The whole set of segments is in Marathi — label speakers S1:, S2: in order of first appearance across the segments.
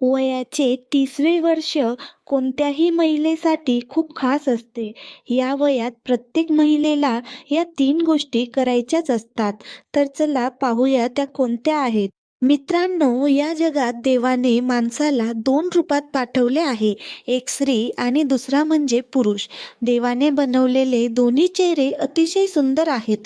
S1: वयाचे तिसवे वर्ष कोणत्याही महिलेसाठी खूप खास असते. या वयात प्रत्येक महिलेला या तीन गोष्टी करायच्याच असतात. तर चला पाहूया त्या कोणत्या आहेत. मित्रांनो या जगात देवाने माणसाला दोन रूपात पाठवले आहे. एक स्त्री आणि दुसरा म्हणजे पुरुष. देवाने बनवलेले दोन्ही चेहरे अतिशय सुंदर आहेत.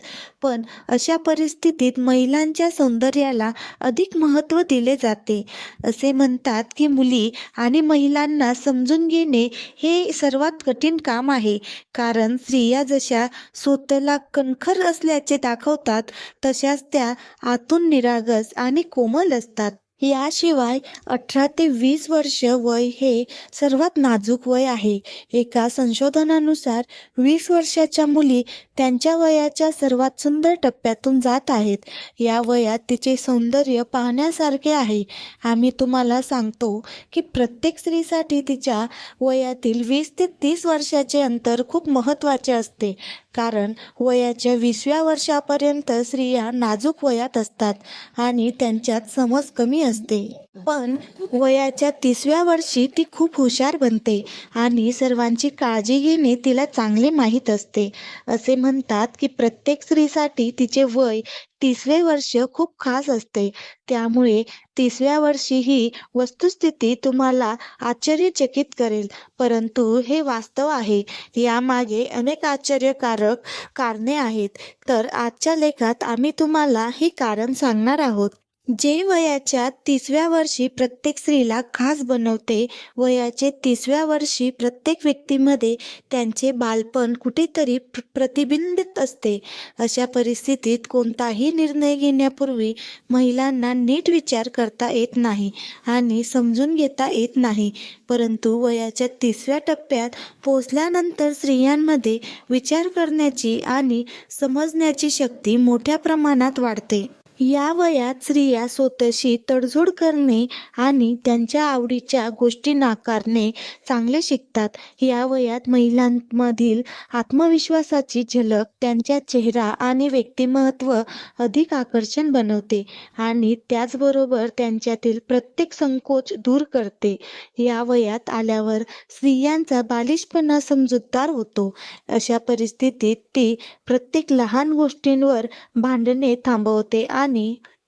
S1: पण अशा परिस्थितीत महिलांच्या सौंदर्याला अधिक महत्त्व दिले जाते. असे म्हणतात की मुली आणि महिलांना समजून घेणे हे सर्वात कठीण काम आहे. कारण स्त्रिया जशा स्वतःला कणखर असल्याचे दाखवतात तशाच त्या आतून निरागस आणि कोमल असतात याशिवाय अठरा ते वीस वर्ष वय हे सर्वात नाजूक वय आहे. एका संशोधनानुसार वीस वर्षाच्या मुली त्यांच्या वयाच्या सर्वात सुंदर टप्प्यातून जात आहेत. या वयात तिचे सौंदर्य पाहण्यासारखे आहे. आम्ही तुम्हाला सांगतो की प्रत्येक स्त्रीसाठी तिच्या वयातील वीस ते तीस वर्षाचे अंतर खूप महत्त्वाचे असते. कारण वयाच्या विसव्या वर्षापर्यंत स्त्रिया नाजूक वयात असतात आणि त्यांच्यात समज कमी असते असते. पण वयाच्या तिसव्या वर्षी ती खूप हुशार बनते आणि सर्वांची काळजी घेणे तिला चांगले माहीत असते. असे म्हणतात की प्रत्येक स्त्रीसाठी तिचे वय तिसवे वर्ष खूप खास असते. त्यामुळे तिसव्या वर्षी ही वस्तुस्थिती तुम्हाला आश्चर्यचकित करेल. परंतु हे वास्तव आहे. यामागे अनेक आश्चर्यकारक कारणे आहेत. तर आजच्या लेखात आम्ही तुम्हाला हे कारण सांगणार आहोत. जे वयाच्या तिसव्या वर्षी प्रत्येक स्त्रीला खास बनवते वयाचे तिसव्या वर्षी प्रत्येक व्यक्तीमध्ये त्यांचे बालपण कुठेतरी प्र प्रतिबिंबित असते. अशा परिस्थितीत कोणताही निर्णय घेण्यापूर्वी महिलांना नीट विचार करता येत नाही आणि समजून घेता येत नाही. परंतु वयाच्या तिसव्या टप्प्यात पोचल्यानंतर स्त्रियांमध्ये विचार करण्याची आणि समजण्याची शक्ती मोठ्या प्रमाणात वाढते. या वयात स्त्रिया स्वतःशी तडजोड करणे आणि त्यांच्या आवडीच्या गोष्टी नाकारणे चांगले शिकतात. या वयात महिलांमधील आत्मविश्वासाची झलक त्यांच्या चेहरा आणि व्यक्तिमत्व अधिक आकर्षण बनवते आणि त्याचबरोबर त्यांच्यातील प्रत्येक संकोच दूर करते. या वयात आल्यावर स्त्रियांचा बालिशपणा समजूतदार होतो. अशा परिस्थितीत ती प्रत्येक लहान गोष्टींवर भांडणे थांबवते आणि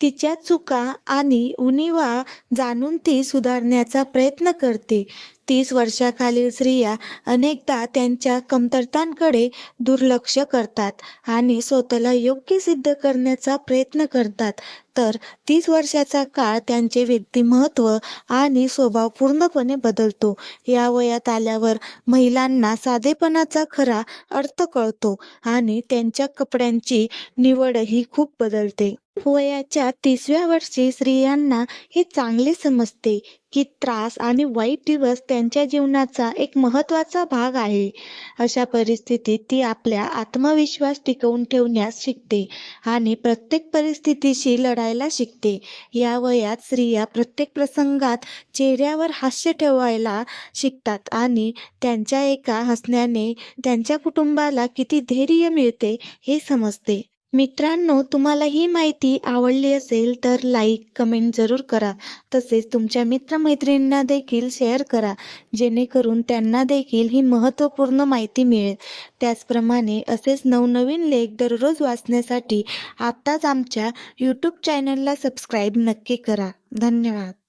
S1: तिच्या चुका आणि उणिवा जाणून ती सुधारण्याचा प्रयत्न करते. तीस वर्षाखालील स्त्रिया अनेकदा त्यांच्या कमतरतांकडे दुर्लक्ष करतात आणि स्वतःला योग्य सिद्ध करण्याचा प्रयत्न करतात. तर तीस वर्षाचा काळ त्यांचे व्यक्तिमत्व आणि स्वभाव पूर्णपणे बदलतो. या वयात आल्यावर महिलांना साधेपणाचा खरा अर्थ कळतो आणि त्यांच्या कपड्यांची निवडही खूप बदलते. वयाच्या तिसव्या वर्षी स्त्रियांना हे चांगले समजते की त्रास आणि वाईट दिवस त्यांच्या जीवनाचा एक महत्त्वाचा भाग आहे. अशा परिस्थितीत ती आपल्या आत्मविश्वास टिकवून ठेवण्यास शिकते आणि प्रत्येक परिस्थितीशी लढायला शिकते. या वयात स्त्रिया प्रत्येक प्रसंगात चेहऱ्यावर हास्य ठेवायला शिकतात आणि त्यांच्या एका हसण्याने त्यांच्या कुटुंबाला किती धैर्य मिळते हे समजते. मित्रांनो तुम्हाला ही माहिती आवडली असेल तर लाईक कमेंट जरूर करा. तसेच तुमच्या मित्रमैत्रिणींना देखील शेअर करा. जेणेकरून त्यांना देखील ही महत्त्वपूर्ण माहिती मिळेल. त्याचप्रमाणे असेच नवनवीन लेख दररोज वाचण्यासाठी आत्ताच आमच्या यूट्यूब चॅनलला सबस्क्राईब नक्की करा. धन्यवाद.